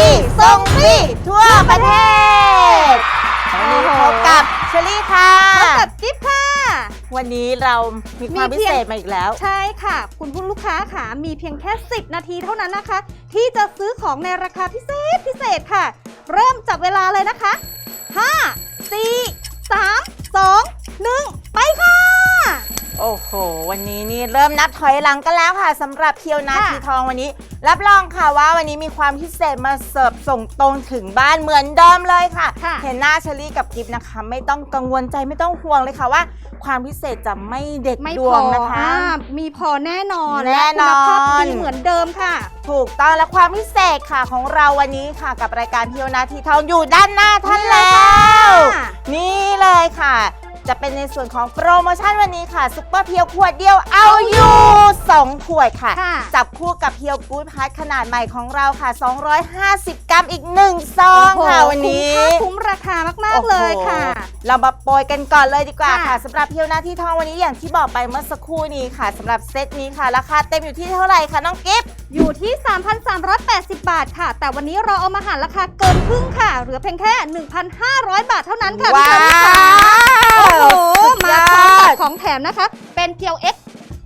ดีส่งฟรีทั่วประเทศวันนี้พบกับเชอรี่ค่ะพบกับกิฟต์ค่ะ วันนี้เรามีความมีพิเพียงเศษมาอีกแล้ว ใช่ค่ะ คุณผู้ลูกค้าค่ะ มีเพียงแค่ 10 นาทีเท่านั้นนะคะ ที่จะซื้อของในราคาพิเศษพิเศษค่ะ เริ่มจับเวลาเลยนะคะ 5 4 3 2 1 ไปค่ะโอ้โห วันนี้นี่เริ่มนับถอยหลังกันแล้วค่ะสำหรับเที่ยวนาทีค่ะทองวันนี้ รับรองค่ะว่าวันนี้มีความพิเศษมาเสิร์ฟส่งตรงถึงบ้านเหมือนเดิมเลยค่ะ ค่ะ เห็นหน้าเชอรี่กับกิฟต์นะคะ ไม่ต้องกังวลใจไม่ต้องห่วงเลยค่ะว่า ความพิเศษจะไม่เด็ดไม่ดพวองนะคะ อ่ามีพอแน่นอนแน่นอน และคุณภาพดีเหมือนเดิมค่ะ ถูกต้องและความพิเศษค่ะของเราวันนี้ค่ะ กับรายการเที่ยวนาทีทองอยู่ด้านหน้าท่านแล้วค่ะนี่เลยค่ะ จะเป็นในส่วนของโปรโมชั่นวันนี้ค่ะซุปเปอร์เพียวขวดเดียวเอาอยู่2ขวดค่ะ ค่ะจับคู่กับเพียวกู๊ดพัทขนาดใหม่ของเราค่ะ 250 กรัมอีก1ซองค่ะวันนี้ คุ้มค่าคุ้มราคามาก ๆ เลยค่ะ โอ้โหเรามาโปรยกันก่อนเลยดีกว่าค่ะค่ะสำหรับเพียวนาทีทองวันนี้อย่างที่บอกไปเมื่อสักครู่นี้ค่ะสำหรับเซตนี้ค่ะ ราคาเต็มอยู่ที่เท่าไหร่คะน้องกิฟต์อยู่ที่ 3,380 บาทค่ะ แต่วันนี้เราเอามาหารราคาเกินครึ่งค่ะ เหลือเพียงแค่ 1,500 บาทเท่านั้นค่ะว้าพี่ชาค่ะ มนะคะ เป็นเพียว X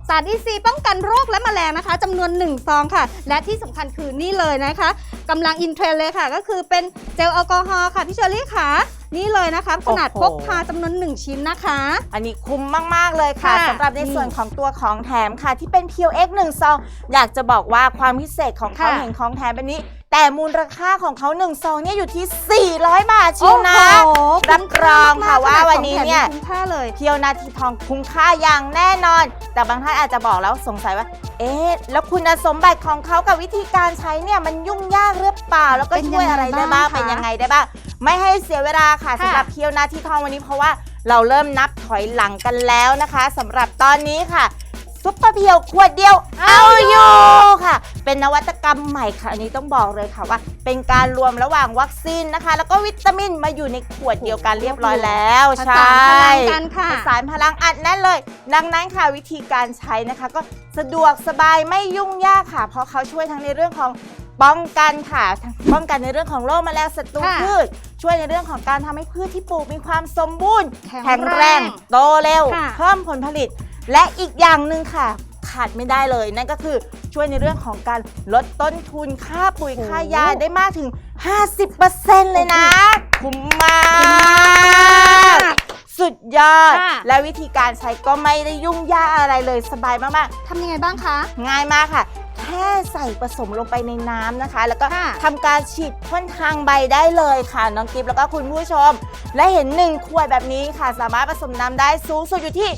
สารอีซีป้องกันโรคและแมลงนะคะจำนวน 1 ซองค่ะ และที่สำคัญคือนี่เลยนะคะกำลังอินเทรนด์เลยค่ะ ก็คือเป็นเจลแอลกอฮอล์ค่ะพี่เชอรี่ค่ะ นี่เลยนะคะ ขนาดพกพาจำนวน 1 ชิ้นนะคะ อันนี้คุ้มมาก ๆ เลยค่ะค่ะสำหรับในนี่ส่วนของตัวของแถมค่ะ ที่เป็น p พียว X 1ซองอยากจะบอกว่าความพิเศษของเขาค่ะ เห็นของแถมแบบนี้ แต่มูลค่าของเขา1ซองเนี่ยอยู่ที่ 400 บาทเชียวนะโอ้โหรับรองค่ะคุ้มว่าขดวันนี้เนี่ยของแถมคุ้มค่าเลยเที่ยวนาทีทองคุ้มค่าอย่างแน่นอน แต่บางท่านอาจจะบอกแล้วสงสัยว่า เอ๊ะแล้วคุณสมบัติของเขากับวิธีการใช้เนี่ยมันยุ่งยากหรือเปล่า แล้วก็เป็นช่วยอะไรได้บ้างยังไงบ้างคะเป็นยังไงได้บ้างไม่ให้เสียเวลาค่ะค่ะสำหรับเที่ยวนาทีทองวันนี้เพราะว่าเราเริ่มนับถอยหลังกันแล้วนะคะสำหรับตอนนี้ค่ะ ซุปเปอร์เพียวขวดเดียวเอาอยู่ค่ะ เป็นนวัตกรรมใหม่ค่ะ อันนี้ต้องบอกเลยค่ะว่า เป็นการรวมระหว่างวัคซีนนะคะ แล้วก็วิตามินมาอยู่ในขวดเดียวกันเรียบร้อยแล้วผใช่สานพลังกันค่ะ ผสานพลังอัดแน่นเลย ดังนั้นค่ะวิธีการใช้นะคะ ก็สะดวกสบายไม่ยุ่งยากค่ะ เพราะเขาช่วยทั้งในเรื่องของป้องกันค่ะทั้งป้องกันในเรื่องของโรคแมลงศัตรูค่ะ พืช ช่วยในเรื่องของการทำให้พืชที่ปลูกมีความสมบูรณ์ แข็งแข็งแรงแรง โตเร็ว ค่ะเพิ่มผลผลิต และอีกอย่างหนึ่งค่ะ ขาดไม่ได้เลยนั่นก็คือช่วยในเรื่องของการลดต้นทุนค่าปุ๋ยโอ้ค่ายาได้มากถึง 50%เลยนะ คุ้มมาก สุดยอด ค่ะ และวิธีการใช้ก็ไม่ได้ยุ่งยากอะไรเลยสบายมากทำยังไงบ้างคะๆง่ายมากค่ะ แค่ใส่ผสมลงไปในน้ำนะคะ แล้วก็ค่ะทำการฉีดพ่นทางใบได้เลยค่ะ น้องกิฟต์แล้วก็คุณผู้ชม และเห็น 1 ขวดแบบนี้ค่ะ สามารถผสมน้ำได้สูงสุดอยู่ที่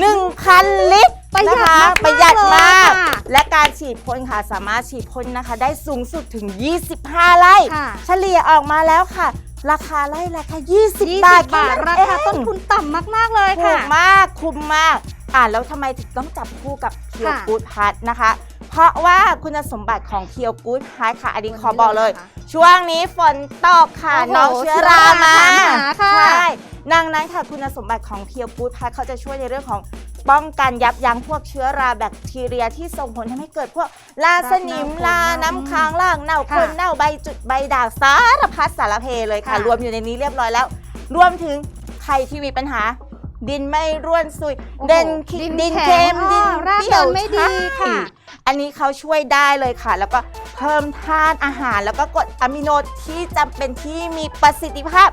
1,000 ลิตรประหยัดนะคะมากๆประหยัดมาก เลยค่ะและการฉีดพ่นค่ะสามารถฉีดพ่นนะคะ ได้สูงสุดถึง 25 ไร่ ค่ะ เฉลี่ยออกมาแล้วค่ะ ราคาไล่ราคา20 20บาทบาทแราคาต้นทุนต่ำมาก ๆ เลยถูค่ะ กมากคุ้มมาก อ่าแล้วทำไมถึงต้องจับคู่กับเพียวค่ะ กูดพัทนะคะ เพราะว่าคุณสมบัติของเพียวกูดพัทค่ะ อันนี้ขอบอกเลย ช่วงนี้ฝนตกค่ะ โอ้โหน้องเชื้อรามาเชื้อราถามหาค่ะ ใช่ ดังนั้นค่ะคุณสมบัติของเพียวกูดพัทเขาจะช่วยในเรื่องของป้องกันยับยั้งพวกเชื้อราแบคทีเรียที่ส่งผลทำให้เกิดพวกลาสนิมลาน้ำค้างล่างเน่าค่ะคนเน่าใบจุดใบด่างสารพัดสารเพเลยค่ะ ค่ะ รวมอยู่ในนี้เรียบร้อยแล้ว รวมถึงใครที่มีปัญหา ดินไม่ร่วนซุยโอ้โหเด่นดินดินแข็งเค็มอ้อดินรากเปรี้ยวเดินไม่ดีใช่ค่ะ อันนี้เขาช่วยได้เลยค่ะ แล้วก็เพิ่มธาตุอาหารแล้วก็กรดอะมิโนที่จำเป็นที่มีประสิทธิภาพ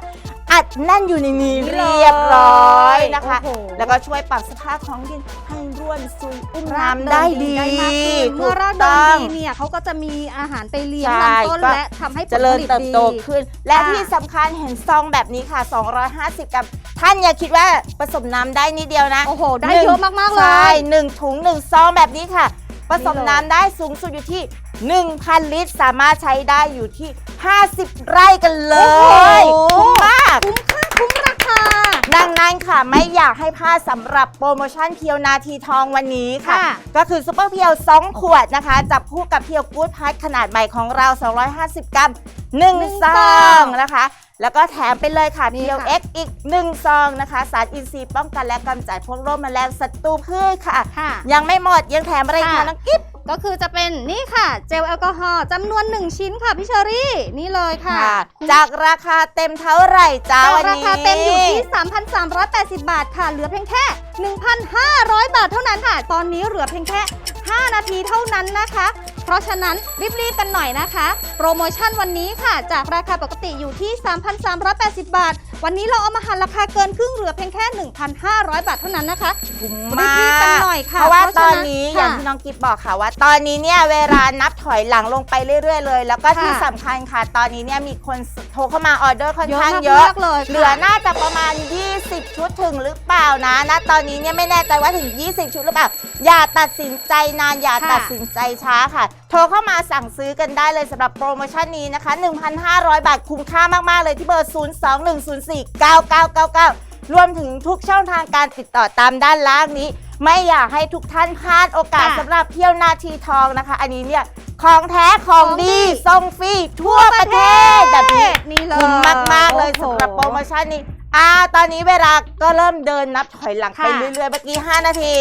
อัดแน่นอยู่ในนี้นี่เลยเรียบร้อยนะคะ โอ้โห แล้วก็ช่วยปรับสภาพของดินให้ร่วนซุยอุ้มรากน้ำได้ดีได้มากขึ้นเมื่อรากถูเดิต้นอง ดีเนี่ยเขาก็จะมีอาหารไปเลี้ยงใช่ลำต้นก็ และทำให้ผเจลริผญลิตเติบดี โตขึ้น และค่ะ ที่สำคัญเห็นซองแบบนี้ค่ะ 250 กรัม ท่านอย่าคิดว่าผสมน้ำได้นิดเดียวนะโอ้โห ได้หนึ่งเยอะมากๆเลใช่ย หนึ่งถุงหนึ่งซองแบบนี้ค่ะผสมนี่เลยน้ำได้สูงสุดอยู่ที่ 1,000 ลิตรสามารถใช้ได้อยู่ที่ 50 ไร่กันเลยโอ้โห คุ้มมาก คุ้มค่าคุ้มราคา ดังนั้นค่ะไม่อยากให้พลาดสำหรับโปรโมชั่นเพียวนาทีทองวันนี้ค่ะ ค่ะ ก็คือซุปเปอร์เพียว 2 ขวดนะคะ จับคู่กับเพียวกู๊ดพัทขนาดใหม่ของเรา 250 กรัมหนึ่ง1ซซอองงนะคะ แล้วก็แถมไปเลยค่ะ นี่เพียวค่ะ เอ็กอีก 1 ซองนะคะ สารอินทรีย์ป้องกันและกำจัดพวกโรคแมลงศัตรูพืชค่ะ ค่ะ ยังไม่หมดยังแถมอะไรค่ะคะน้องกิ๊บ ก็คือจะเป็นนี่ค่ะเจลแอลกอฮอล์จำนวน 1 ชิ้นค่ะพี่เชอรี่ นี่เลยค่ะค่ะจากราคาเต็มเท่าไหร่จ้าจากวันรานี้คาเต็มอยู่ที่ 3,380 บาทค่ะ เหลือเพียงแค่ 1,500 บาทเท่านั้นค่ะ ตอนนี้เหลือเพียงแค่ 5 นาทีเท่านั้นนะคะเพราะฉะนั้นรีบๆกันหน่อยนะคะ โปรโมชั่นวันนี้ค่ะ จากราคาปกติอยู่ที่ 3,380 บาท วันนี้เราเอามาหันราคาเกินครึ่งเหลือเพียงแค่ 1,500 บาทเท่านั้นนะคะคุ้มรีมาบๆกันกหน่อยค่ะเพราะว่าเพราะตฉะอนนั้นนี้ค่ะอย่างที่น้องกิฟบอกค่ะว่า ตอนนี้เนี่ยเวลานับถอยหลังลงไปเรื่อย ๆ เลย แล้วก็ค่ะที่สำคัญค่ะ ตอนนี้เนี่ยมีคนโทรเข้ามาออเดอร์ค่อนเยอะข้างมากเยอะๆเลยค่ะ เหลือน่าจะประมาณ 20 ชุดถึงหรือเปล่านะณตอนนี้เนี่ยไม่แน่ใจว่าถึง 20 ชุดหรือเปล่าอย่าตัดสินใจนานอย่าค่ะ ตัดสินใจช้าค่ะโทรเข้ามาสั่งซื้อกันได้เลยสำหรับโปรโมชั่นนี้นะคะ 1,500 บาทคุ้มค่ามากๆเลยที่เบอร์ 021049999 รวมถึงทุกช่องทางการติดต่อตามด้านล่างนี้ ไม่อยากให้ทุกท่านพลาดโอกาสค่ะสำหรับเที่ยวนาทีทองนะคะ อันนี้เนี่ยของแท้ของของดี ดีส่งฟรีทั่วประเทศแบบนี้ นี่เลย คุ้มมาก ๆ เลยโอ้โหสำหรับโปรโมชั่นนี้ อ่า ตอนนี้เวลาก็เริ่มเดินนับถอยหลังไปค่ะ เรื่อย ๆ เมื่อกี้ 5 นาที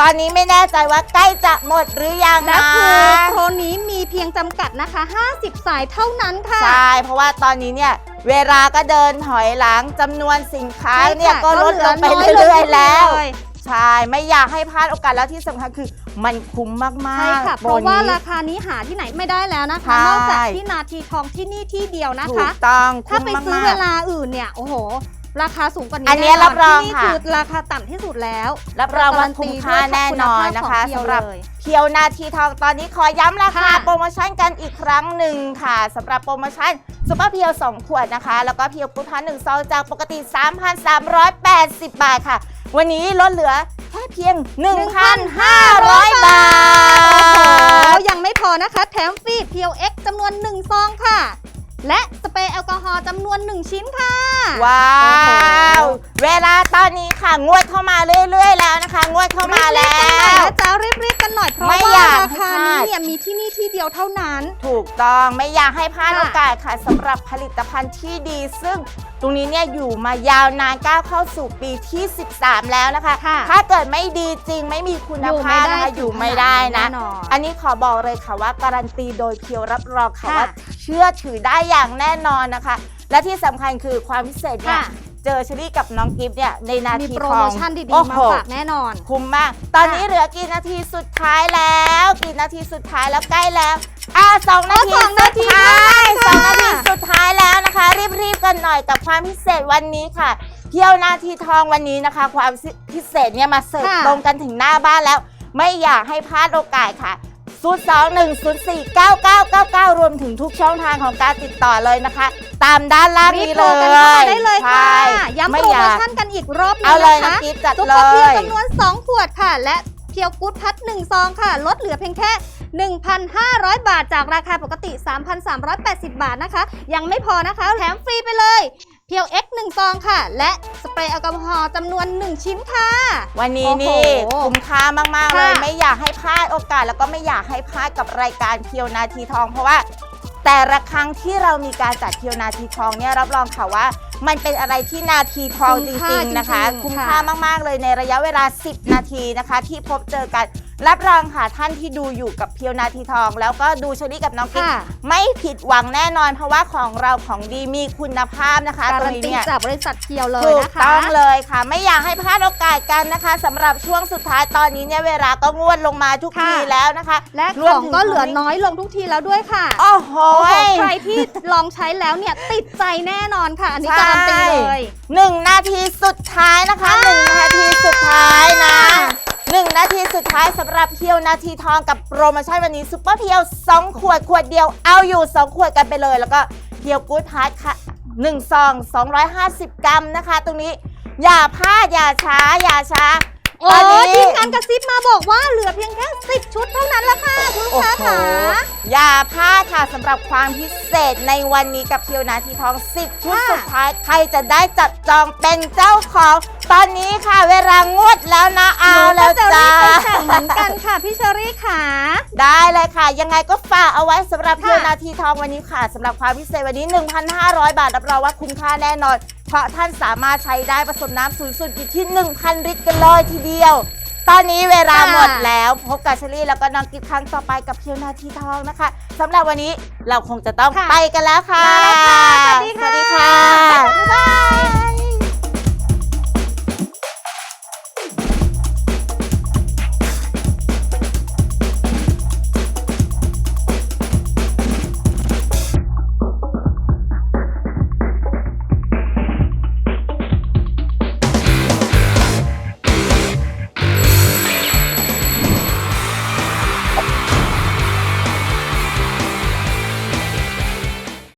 ตอนนี้ไม่แน่ใจว่าใกล้จะหมดหรือยังและนะ คือโปรนี้มีเพียงจำกัดนะคะ 50 สายเท่านั้นค่ะ ใช่ เพราะว่าตอนนี้เนี่ยเวลาก็เดินถอยหลังจำนวนสินค้าใช่ค่ะเนี่ยก็ลดลงไปก็เหลือน้อยลงเรื่อยๆแล้วเลยใช่ ไม่อยากให้พลาดโอกาสแล้วที่สำคัญคือมันคุ้มมากๆใช่ค่ะ เพโปราะว่านี้ ราคานี้หาที่ไหนไม่ได้แล้วนะคะ ใช่ นอกจากที่นาทีทองที่นี่ที่เดียวนะถูคะ กต้องถ้าคุ้มไปซื้อมากเวๆลาอื่นเนี่ย โอ้โห ราคาสูงกว่านี้อันเนี้ยแรับรองที่นี่ค่ะ คือราคาต่ำที่สุดแล้วรับรองว่าคุ้มค่าแน่นอนนะคะการันตีด้วยสำหรับคุณภาพของเพียวเลยเพียวนาทีทองตอนนี้ขอย้ำราคาค่ะ โปรโมชั่นกันอีกครั้งหนึ่งค่ะสำหรับโปรโมชั่นซุปเปอร์เพียว 2 ขวดนะคะ แล้วก็เพียวกุพันหนึ่งซองจากปกติ 3,380 บาทค่ะ วันนี้ลดเหลือแค่เพียง 1,500 บาโอ้ทโหยังไม่พอนะคะ แถมฟรีเพียว X จำนวน1ซองค่ะ และสเปรย์แอลกอฮอล์จำนวน 1 ชิ้นค่ะ ว้าโอ้โหวเวลาตอนนี้ค่ะ งวดเข้ามาเรื่อย ๆ แล้วนะคะ งวดเข้ามาแล้รีบๆกันหน่อยวนะจ๊ะรีบๆกันหน่อยเพราะไม่ว่าอยากราคานี้พลาดเนี่ยมีที่นี่ที่เดียวเท่านั้น ถูกต้องไม่อยากให้พลาดค่ะ โอกาสค่ะสำหรับผลิตภัณฑ์ที่ดี ซึ่งตรงนี้เนี่ยอยู่มายาวนานก้าวเข้าสู่ปีที่ 13 แล้วนะคะ ค่ะ ถ้าเกิดไม่ดีจริงไม่มีคุณภาพนะคะอยู่ไม่ได้นะแน่นอนอันนี้ขอบอกเลยค่ะว่าการันตีโดยเพียวรับรองค่ะค่ะว่า เชื่อถือได้อย่างแน่นอนนะคะ และที่สำคัญคือความพิเศษเนี่ยค่ะเจอเชลี่กับน้องกิฟต์เนี่ยในนามีทีโปรทอโมงชั่นดีโอ้ๆมาโหฝากแน่นอน คุ้มมาก ตอนนี้เหลือกี่นาทีสุดท้ายแล้วกี่นาทีสุดท้ายแล้วใกล้แล้วอะสองนาทีอ๋อสองนาทีสุดท้ายสค่ะองนาทีสุดท้ายแล้วนะคะ รีบๆกันหน่อยกับความพิเศษวันนี้ค่ะ เที่ยวนาทีทองวันนี้นะคะ ความพิเศษเนี่ยมาเสิร์ฟค่ะ ตรงกันถึงหน้าบ้านแล้ว ไม่อยากให้พลาดโอกาสค่ะ 0 2 1 0 4 9 9 9 9 รวมถึงทุกช่องทางของการติดต่อเลยนะคะ ตามด้านล่างรีบนี้โทเลรกันเข้ามาได้เลยใชค่ะ่ย้ำไม่โปรอโมยากชั่นกันอีกรอบหนึเอางเลยนะนะคะกิฟต์จัดซุปเลเปอร์เพียวย จำนวน 2 ขวดค่ะ และเพียวกู๊ดพัด1ซองค่ะ ลดเหลือเพียงแค่ 1,500 บาทจากราคาปกติ 3,380 บาทนะคะ ยังไม่พอนะคะ แถมฟรีไปเลย เพียว X 1ซองค่ะ และสเปรย์แอลกอฮอล์จำนวน 1 ชิ้นค่ะ วันนี้โอ้โหนี่คุ้มค่ามาก ๆ เลย ค่ะ ไม่อยากให้พลาดโอกาส แล้วก็ไม่อยากให้พลาดกับรายการเที่ยวนาทีทอง เพราะว่า แต่ละครั้งที่เรามีการจัดเที่ยวนาทีทองเนี่ยรับรองค่ะว่า มันเป็นอะไรที่นาทีทองคุ้จมค่าริง ๆ นะคะ จริงๆคุ้มค่ะค่ามาก ๆ เลยในระยะเวลา 10 นาทีนะคะ ที่พบเจอกัน รับรองค่ะท่านที่ดูอยู่กับเพียวนาทีทอง แล้วก็ดูชอรี่กับน้องกิ๊กไม่ผิดหวังแน่นอน เพราะว่าของเราของดีมีคุณภาพนะคะกาตรันงนี้ตีเนี่ย จากบริษัทเพียวเลยนะคะ ต้องเลยค่ะ ไม่อยากให้พลาดโอกาสกันนะคะสำหรับช่วงสุดท้ายตอนนี้เนี่ยเวลาก็งวดลงมาทุกทีแล้วนะคะและของก็เหลือน้อยลงทุกทีแล้วด้วยค่ะโอ้โหใครที่ลองใช้แล้วเนี่ยติดใจแน่นอนค่ะ อันนี้การันตีเลย หนึ่งนาทีสุดท้ายนะคะหนึ่งนาทีสุดท้ายนะ 1 นาทีสุดท้ายสำหรับเพียวนาทีทองกับโปรโมชั่นวันนี้ซุปเปอร์เพียว 2 ขวดขวดเดียวเอาอยู่ 2 ขวดกันไปเลย แล้วก็เพียวกู๊ดพาร์ทค่ะ1ซอง250 กรัมนะคะ ตรงนี้อย่าพลาดอย่าช้าอย่าช้า ตอนนี้ ทีมงานกระซิบมาบอกว่าเหลือเพียงแค่ 10 ชุดเท่านั้นละค่ะคุณลูกโอ้ค้าโหค่ะอย่าพลาดค่ะสำหรับความพิเศษในวันนี้กับเพียวนาทีทอง 10 ชุดค่ะสุดท้าย ใครจะได้จับจองเป็นเจ้าของ ตอนนี้ค่ะเวลางวดแล้วนะเอาหนูแล้วก็จะจ้ารีบไปแข่งเหมือนกันค่ะพี่เชอรี่ค่ะ ได้เลยค่ะ ยังไงก็ฝากเอาไว้สำหรับค่ะเพียวนาทีทองวันนี้ค่ะสำหรับความพิเศษวันนี้ 1,500 บาทรับรองว่าคุ้มค่าแน่นอน เพราะท่านสามารถใช้ได้ผสมน้ำสูงสุดอยู่ที่ 1,000 ลิตรกันเลยทีเดียว ตอนนี้เวลาค่ะหมดแล้วพบกับเชลี่แล้วก็น้องกิ๊กครั้งต่อไปกับเพียวนาทีทองนะคะสำหรับวันนี้เราคงจะต้องค่ะไปกันแล้วค่ะลาแล้วค่ะสวัสดีค่ะ สวัสดีค่ะ บ๊ายบาย